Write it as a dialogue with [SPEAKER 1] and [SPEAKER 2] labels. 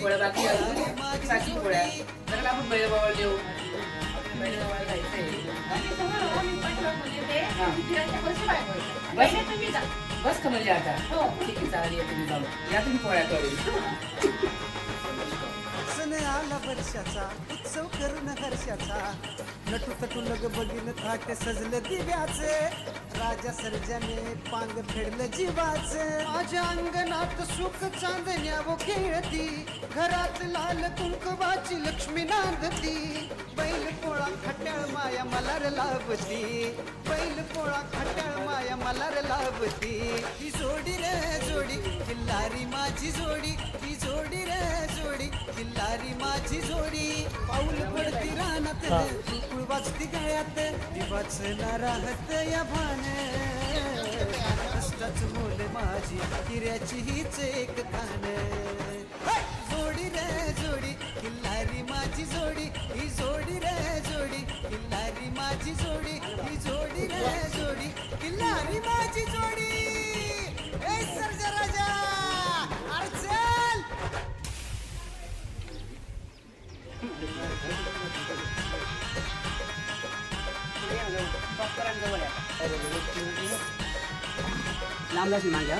[SPEAKER 1] पोळ्या बाकी अजून साखी पोळ्या तर आपण बैल बाबा देऊ बस का म्हणजे आता? ठीक आहे चालेल या तुम्ही जाऊ या तुम्ही पोळ्या करून.
[SPEAKER 2] सण आला वर्षाचा उत्सव करून हर्षाचा नटू तटू लग बघीन थाट सजलं दिव्याचे. राजा सर्जाने पांग फेडलं जीवाचे. माझ्या अंगणात सुख चांदण्या खेळती. घरात लाल कुंकवाची लक्ष्मी नांदती. बैल पोळा खट्याळ माया मलार लाभती बैल पोळा खट्याळ माया मलार लाभती ही जोडी रे जोडी किल्लारी माझी जोडी ही जोडी रे जोडी किल्लारी माझी जोडी पाऊल पडती रानात. कुळ वाजती गळ्यात दिवाच ना राहत या भान. कष्टाच मोल माझी हिऱ्याची हीच एक खान जोडी रे जोडी किल्लारी माझी जोडी ही जोडी रे जोडी किल्लारी माझी जोडी ही जोडी रे जोडी किल्लारी माझी जोडी.
[SPEAKER 1] लांब माझ्या